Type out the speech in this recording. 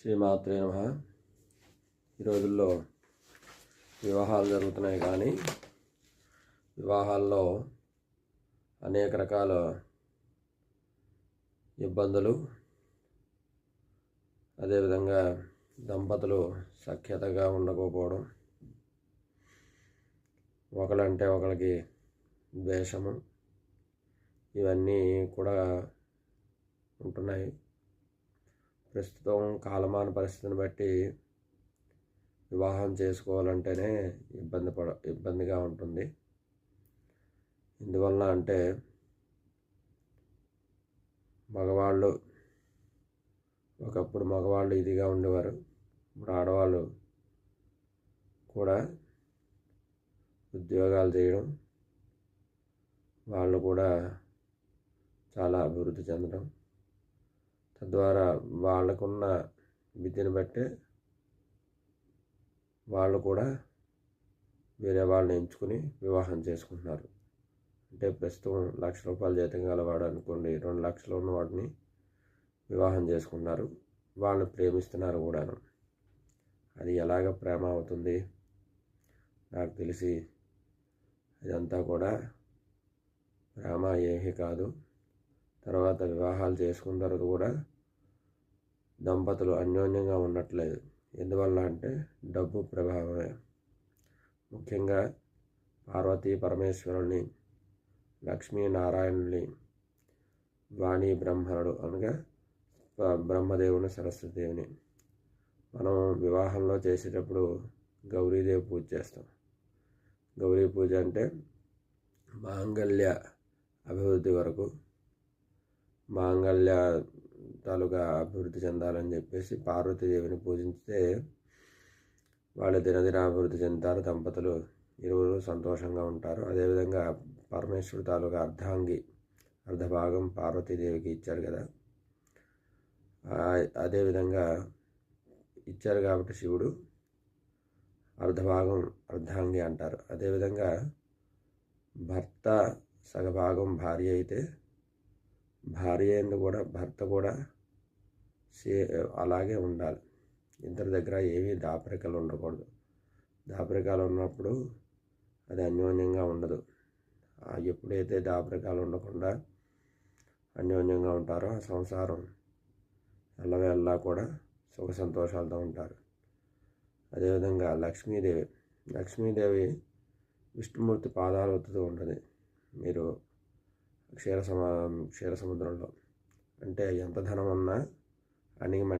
శ్రీమాత్రే నమ. ఈ రోజుల్లో వివాహాలు జరుగుతున్నాయి కానీ వివాహాల్లో అనేక రకాల ఇబ్బందులు అదేవిధంగా దంపతులు సఖ్యతగా ఉండకపోవడం ఒకలంటే ఒకరికి ద్వేషము ఇవన్నీ కూడా ఉంటున్నాయి. ప్రస్తుతం కాలమాన పరిస్థితిని బట్టి వివాహం చేసుకోవాలంటేనే ఇబ్బంది పడ ఇబ్బందిగా ఉంటుంది. ఎందువలన అంటే మగవాళ్ళు ఒకప్పుడు మగవాళ్ళు ఇదిగా ఉండేవారు. ఇప్పుడు ఆడవాళ్ళు కూడా ఉద్యోగాలు చేయడం వాళ్ళు కూడా చాలా అభివృద్ధి చెందడం తద్వారా వాళ్ళకున్న విద్యను బట్టే వాళ్ళు కూడా వేరే వాళ్ళని ఎంచుకుని వివాహం చేసుకుంటున్నారు. అంటే ప్రస్తుతం లక్ష రూపాయల జీతం గలవాడు అనుకోండి రెండు లక్షలు ఉన్నవాడిని వివాహం చేసుకున్నారు వాళ్ళని ప్రేమిస్తున్నారు కూడాను. అది ఎలాగ ప్రేమ అవుతుంది? నాకు తెలిసి ఇదంతా కూడా ప్రేమ ఏమీ కాదు. తర్వాత వివాహాలు చేసుకున్న తర్వాత కూడా దంపతులు అన్యోన్యంగా ఉండట్లేదు. ఎందువల్ల అంటే డబ్బు ప్రభావమే. ముఖ్యంగా పార్వతీ పరమేశ్వరుని లక్ష్మీనారాయణుని వాణి బ్రహ్మణుడు అనగా బ్రహ్మదేవుని సరస్వతిదేవిని. మనం వివాహంలో చేసేటప్పుడు గౌరీదేవి పూజ చేస్తాం. గౌరీ పూజ అంటే మాంగళ్య అభివృద్ధి వరకు మాంగళ్య తాలూకా అభివృద్ధి చెందాలని చెప్పేసి పార్వతీదేవిని పూజించితే వాళ్ళు దినదిన అభివృద్ధి చెందుతారు. దంపతులు ఇరువురు సంతోషంగా ఉంటారు. అదేవిధంగా పరమేశ్వరుడు తాలూకా అర్ధాంగి అర్ధభాగం పార్వతీదేవికి ఇచ్చారు కదా. అదేవిధంగా ఇచ్చారు కాబట్టి శివుడు అర్ధభాగం అర్ధాంగి అంటారు. అదేవిధంగా భర్త సగభాగం భార్య అయితే భార్య అయిన కూడా భర్త కూడా సే అలాగే ఉండాలి. ఇద్దరి దగ్గర ఏమీ దాపరికలు ఉండకూడదు. దాపరికాలు ఉన్నప్పుడు అది అన్యోన్యంగా ఉండదు. ఎప్పుడైతే దాపరికాలు ఉండకుండా అన్యోన్యంగా ఉంటారో ఆ సంసారం ఎల్లవెల్లా కూడా సుఖ సంతోషాలతో ఉంటారు. అదేవిధంగా లక్ష్మీదేవి లక్ష్మీదేవి విష్ణుమూర్తి పాదాలు ఒత్తుతూ ఉంటుంది. మీరు క్షీర సమా క్షీర సముద్రంలో అంటే ఎంత ధనం ఉన్నా అణిగి